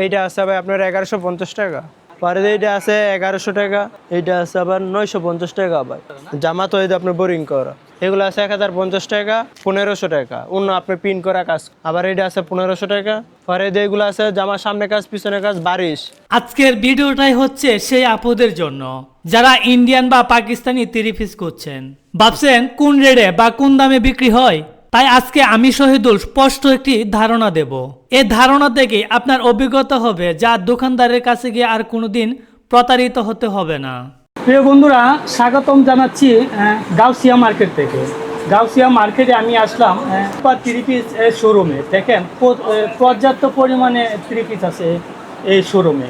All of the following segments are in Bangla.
এইটা আছে ভাই আপনার এগারোশো পঞ্চাশ টাকা। পরে এইটা আছে এগারোশো টাকা, এইটা আছে আবার নয়শো পঞ্চাশ টাকা ভাই জামা তো এই আপনার বোরিং করা। এগুলো আছে এক হাজার পঞ্চাশ টাকা, পনেরোশো টাকা। অন্য আপনি পিন করা কাজ আবার এটা আছে পনেরোশো টাকা। পরে এগুলো আছে জামা সামনে কাজ, পিছনে কাজ, বারিশ। আজকের ভিডিওটাই হচ্ছে সেই আপুদের জন্য, যারা ইন্ডিয়ান বা পাকিস্তানি থ্রি পিস করছেন। ভাবছেন কোন রেটে বা কোন দামে বিক্রি হয়? তাই আজকে আমি শহীদুল স্পষ্ট একটি ধারণা দেব। এই ধারণা থেকে আপনার অভিজ্ঞতা হবে যা দোকানদারের কাছে গিয়ে আর কোনোদিন প্রতারিত হতে হবে না। প্রিয় বন্ধুরা, স্বাগতম জানাচ্ছি গাউসিয়া মার্কেট থেকে। গাউসিয়া মার্কেটে আমি আসলাম থ্রি পিস শোরুমে। দেখেন পর্যাপ্ত পরিমাণে থ্রি পিস আছে এই শোরুমে।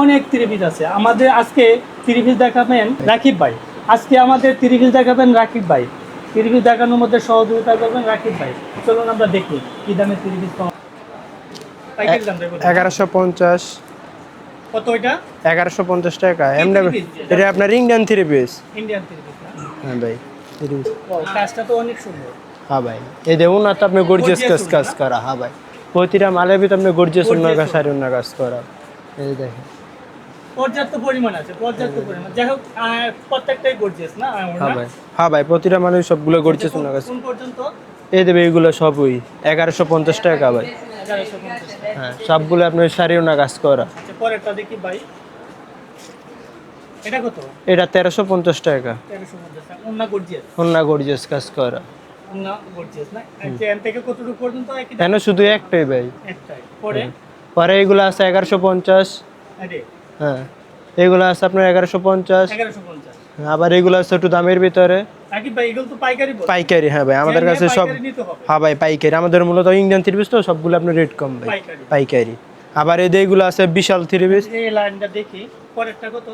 অনেক থ্রি পিস আছে। আমাদের আজকে থ্রি পিস দেখাবেন রাকিব ভাই। আজকে আমাদের থ্রি পিস দেখাবেন রাকিব ভাই। পিস দেখানোর মধ্যে সহযোগিতা করবেন রাকিব ভাই। চলুন আমরা দেখি কি দামে দেখুন। এগারোশো পঞ্চাশ। কত ওইটা এগারোশো পঞ্চাশ টাকা। এমনি এটা আপনার Indian three piece Indian three piece হ্যাঁ? ভাই থ্রি পিস কাজটা তো অনেক সুন্দর। হ্যাঁ ভাই এই দেখুন না তো আপনি গর্জিয়াস Gorgeous কাজ কাজ করা হ্যাঁ ভাই। প্রতিটা ভিতরে আপনি গর্জিয়াস অন্য কাজ অন্য কাজ করা। এই দেখেন। পর্যাপ্ত পরিমাণ আছে পর্যাপ্ত পরিমাণ। যাই হোক প্রত্যেকটাই গর্জিয়াস না? হ্যাঁ ভাই। হ্যাঁ ভাই প্রতিটা মানুষ সবগুলো গর্জিয়াস অন্য কাজ কোন পর্যন্ত? এই দেবে এইগুলো সবই। এগারোশো পঞ্চাশ টাকা ভাই। হ্যাঁ সবগুলো আপনার সারি অন্য কাজ করা। আচ্ছা পরেরটা দেখি ভাই। এটা কত? এটা তেরোশো পঞ্চাশ টাকা। পঞ্চাশ গর্জিয়াস কাজ করা। অন্য না? আচ্ছা? কেন শুধু একটাই ভাই। পরে? পরে এইগুলো আছে এগারোশো পঞ্চাশ। হ্যাঁ। এগুলো আছে আপনার এগারোশো পঞ্চাশ। আবার এগুলো আছে একটু দামের ভিতরে। এগুলো পাইকারি হ্যাঁ ভাই আমাদের কাছে সব। হ্যাঁ ভাই পাইকারি। আমাদের মূলত ইন্ডিয়ান থ্রি পিস তো সবগুলো আপনার রেট কম ভাই। পাইকারি। আবার এই এইগুলো আছে বিশাল থ্রি পিস এই লাইনটা দেখি পরেরটা কত?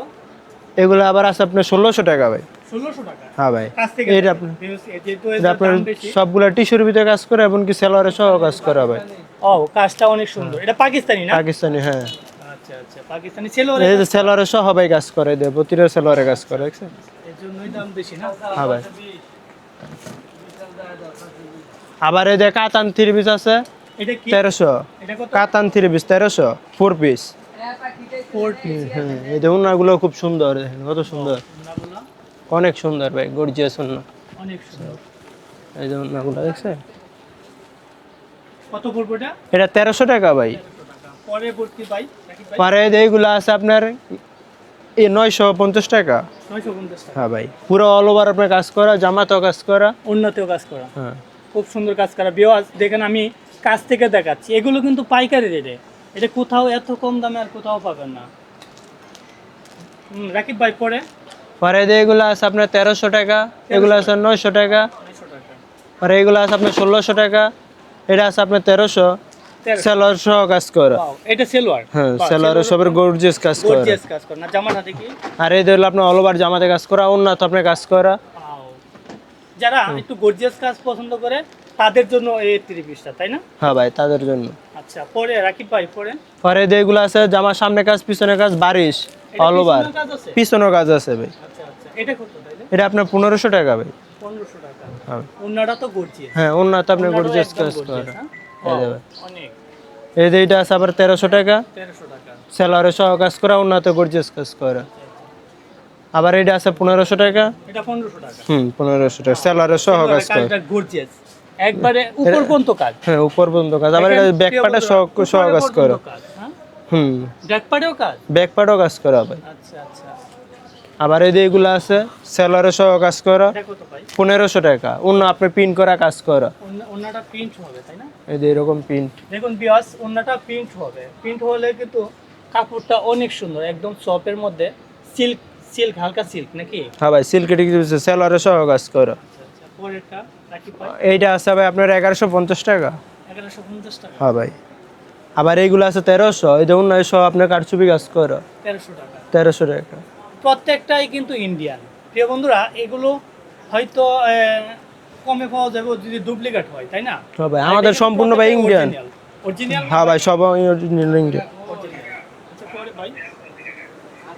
এগুলো আবার আছে আপনার ষোলোশো টাকা ভাই। হ্যাঁ ভাই। এটা আপনার সবগুলো টিস্যুর ভিতরে কাজ করে এমনকি সেলোয়ারে সহ কাজ করা ভাই। ও কাজটা অনেক সুন্দর। এটা পাকিস্তানি না? পাকিস্তানি হ্যাঁ। আচ্ছা আচ্ছা। পাকিস্তানি ছিল এই যে সেলোয়ারে সহ ভাই কাজ করে দেয় প্রতিটা সেলোয়ারে কাজ করে দেখছেন? এর জন্যই দাম বেশি না? হ্যাঁ ভাই। আবার এই যে কাতান থ্রি পিস আছে এটা কি? তেরোশো। কাতান থ্রি পিস তেরোশো ফোর পিস। হ্যাঁ এই যে উন্নাগুলো খুব সুন্দর দেখেন কত সুন্দর। অনেক সুন্দর ভাই গর্জিয়াস উন্না। অনেক সুন্দর। এই যে উন্নাগুলো দেখছেন? কত পড়বে এটা এটা তেরোশো টাকা ভাই। পরবর্তী ভাই রাকিব পরে এইগুলো আছে আপনার এই নয়শো পঞ্চাশ টাকা। হ্যাঁ ভাই পুরো অল ওভার আপনার কাজ করা জামাতেও কাজ করা। উন্নতিও কাজ করা। হ্যাঁ। খুব সুন্দর কাজ করা। বিওয়াজ দেখেন আমি কাছ থেকে দেখাচ্ছি। এগুলো কিন্তু পাইকারি রেটে এটা কোথাও এত কম দামে আর কোথাও পাবেন না। হুম, রাকিব ভাই পরে? পরে এগুলো আছে আপনার তেরোশো টাকা এগুলো আছে নয়শো টাকা। নয়শো টাকা। পরে এগুলো আছে আপনার ষোলোশো টাকা এটা আছে আপনার তেরোশো। সেলোয়ার সহ কাজ করা। এটা সেলোয়ার? হ্যাঁ সবের গর্জিয়াস কাজ করা। গর্জিয়াস কাজ করা। না জামাটা দেখি আর এই হলো আপনার অল ওভার জামাতে কাজ করা অন্য তো আপনার কাজ করা। যারা একটু গর্জিয়াস কাজ পছন্দ করে তাদের জন্য এই থ্রি পিসটা তাই না? হ্যাঁ ভাই তাদের জন্য। আচ্ছা পরে রাকিব ভাই পরে? পরে আছে জামার সামনে কাজ পিছনে কাজ বারিশ অল ওভার পিছনের কাজ আছে? ভাই। আচ্ছা আচ্ছা। এটা কত তাইলে এটা আপনার পনেরোশো টাকা ভাই। পনেরোশো টাকা। হ্যাঁ। অন্যটা তো গর্জিয়াস হ্যাঁ তো আপনি গর্জিয়াস কাজ করা? এই যে এটা আছে আবার তেরোশো টাকা। টাকা। সহ কাজ করা অন্য তো গর্জিয়াস কাজ করা। আবার এটা আছে পনেরোশো টাকা। হুম পনেরোশো টাকা। সেলোয়ারে সহ কাজ করা। একবারে উপর পর্যন্ত কাজ। হ্যাঁ উপর পর্যন্ত কাজ। আবার এটা ব্যাক পাটা সহ সহ কাজ করা। হুম। ব্যাক পাটেও কাজ? ব্যাক পাটাও কাজ করা ভাই। আচ্ছা আচ্ছা। আবার এই যে এগুলো আছে সেলোয়ারে সহ কাজ করা এটা পনেরোশো টাকা। অন্য আপনি প্রিন্ট করা কাজ করা। অন্য- অন্যটা প্রিন্ট হবে তাই না? এই যে এরকম প্রিন্ট দেখুন বিয়াস অন্যটা প্রিন্ট হবে। প্রিন্ট হলে কিন্তু কাপড়টা অনেক সুন্দর একদম সপের মধ্যে। সিল্ক সিল্ক হালকা সিল্ক নাকি? হ্যাঁ ভাই সিল্কের সেলোয়ারে সহ কাজ করা। আচ্ছা আচ্ছা এইটা আছে ভাই আপনার এগারোশো পঞ্চাশ টাকা। এগারোশো পঞ্চাশ টাকা। হ্যাঁ ভাই। আবার এইগুলো আছে তেরোশো এই যে উন্নয়শো আপনার কারচুপি কাজ করা। তেরোশো টাকা। তেরোশো টাকা। প্রত্যেকটাই কিন্তু ইন্ডিয়ান প্রিয় বন্ধুরা এগুলো হয়তো কমে পাওয়া যাবে যদি ডুপ্লিকেট হয় তাই না? হ্যাঁ ভাই আমাদের সম্পূর্ণ ভাই ইন্ডিয়ান অরিজিনাল হ্যাঁ ভাই সব অরিজিনাল ইন্ডিয়ান আচ্ছা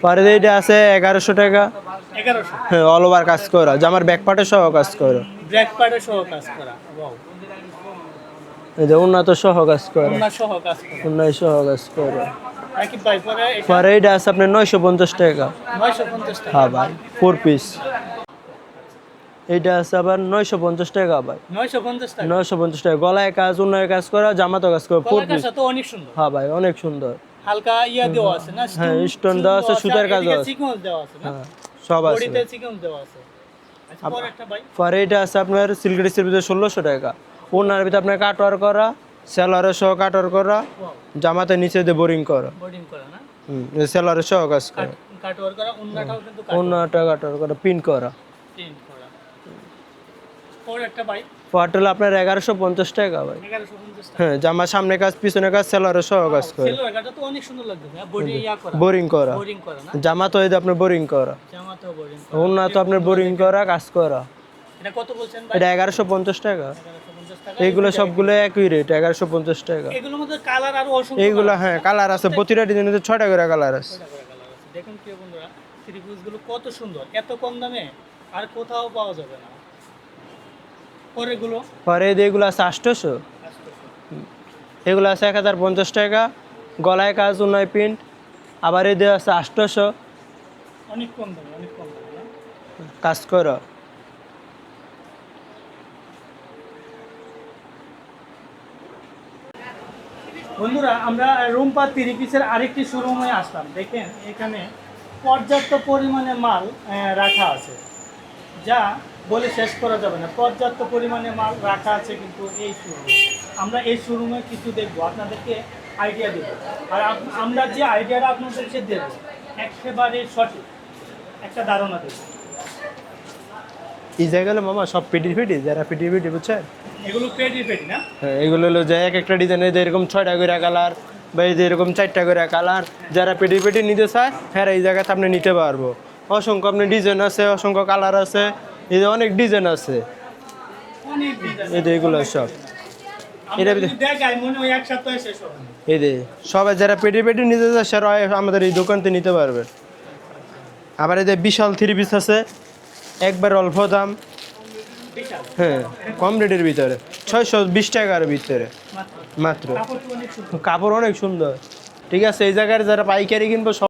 পরে এইটা আছে এগারোশো টাকা। হ্যাঁ অল ওভার কাজ করা। জামার ব্যাক পার্টে সহ কাজ করা। পার্টের সহ কাজ করা এই যে উন্নত সহ কাজ করে। ওনার সহ কাজ করে। উন্নত সহ কাজ করে। একই ভাই পরে পরে এইটা আছে আপনার নয়শো পঞ্চাশ টাকা। টাকা। হ্যাঁ ভাই ফোর পিস এইটা আছে আবার নয়শো পঞ্চাশ টাকা ভাই। নয়শো পঞ্চাশ টাকা। গলায় কাজ উন্নয় কাজ করা জামাতো কাজ করা ফোর পিস কাজটা তো অনেক সুন্দর। হ্যাঁ ভাই অনেক সুন্দর। হালকা ইয়া দেওয়া আছে না? হ্যাঁ, দেওয়া আছে, সুতার কাজও এদিকে আছে। সিকোয়েন্স দেওয়া আছে না? হ্যাঁ সব আছে। বডিতে সিকোয়েন্স দেওয়া আছে। আচ্ছা পরে এটা আছে আপনার টাকা। ওনার ভিতরে আপনার কাটওয়ার করা সেলারের সহ কাটওয়ার করা জামাতে নিচে দিয়ে বোরিং করা। বোর্ডিং করা না? হুম সেলারের সহ কাজ করা। কাটওয়ার করা কিন্তু কাটওয়ার। করা পিন করা। একটা পটল আপনার এগারোশো পঞ্চাশ টাকা ভাই হ্যাঁ জামা সামনে কাজ পিছনে কাজ সেলারের সহ কাজ করে। বোরিং করা। জামা তো আপনার বোরিং করা। অন্য তো আপনার বোরিং করা কাজ করা। কত বলছেন এটা এগারোশো পঞ্চাশ টাকা। এইগুলো সবগুলো একই রেট এগারোশো পঞ্চাশ টাকা। এগুলোর মধ্যে কালার আরও এইগুলো হ্যাঁ কালার আছে। প্রতিটা ডিজাইনে ছয়টা করে কালার আছে। করে কালার আছে। দেখুন প্রিয় বন্ধুরা থ্রি কত সুন্দর। এত কম দামে আর কোথাও পাওয়া যাবে না। পরেগুলো পরে এগুলো আছে এগুলো আছে এক হাজার পঞ্চাশ টাকা। গলায় কাজ উন্নয় প্রিন্ট আবার এই দিয়ে আছে আটশোশো। অনেক কম দামে অনেক কম দামে কাজ করো। বন্ধুরা, আমরা রুমপা থ্রি পিসের আরেকটি শোরুমে আসলাম। দেখেন, এখানে পর্যাপ্ত পরিমাণে মাল রাখা আছে। যা বলে শেষ করা যাবে না। পর্যাপ্ত পরিমাণে মাল রাখা আছে কিন্তু এই শোরুমে। আমরা এই শোরুমে কিছু দেখব, আপনাদেরকে আইডিয়া দেব। আর আমরা যে আইডিয়াটা আপনাদেরকে দেব, একেবারে সঠিক। একটা ধারণা দেব। এই জায়গায় হলো মামা সব পিটি ফিটি যারা পিটি ফিটি বুঝছেন? এগুলো পেডি পেডি না? হ্যাঁ এগুলো হলো যে এক একটা ডিজাইনে যে এরকম ছয়টা করে কালার বা এই যে এরকম চারটা করে কালার যারা পেটি পেটি নিতে চায় হ্যাঁ এই জায়গাতে আপনি নিতে পারব। অসংখ্য আপনি ডিজাইন আছে অসংখ্য কালার আছে এই যে অনেক ডিজাইন আছে। এই যে এগুলো সব। এটা। এই যে সবাই যারা পেটি পেটি নিতে চায় সেরা আমাদের এই দোকানতে নিতে পারবে। আবার এই যে বিশাল থ্রি পিস আছে একবার অল্প দাম। হ্যাঁ কম রেটের ভিতরে। ছয়শো বিশ টাকার ভিতরে। মাত্র। কাপড় অনেক সুন্দর। ঠিক আছে এই জায়গায় যারা পাইকারি কিনবো সব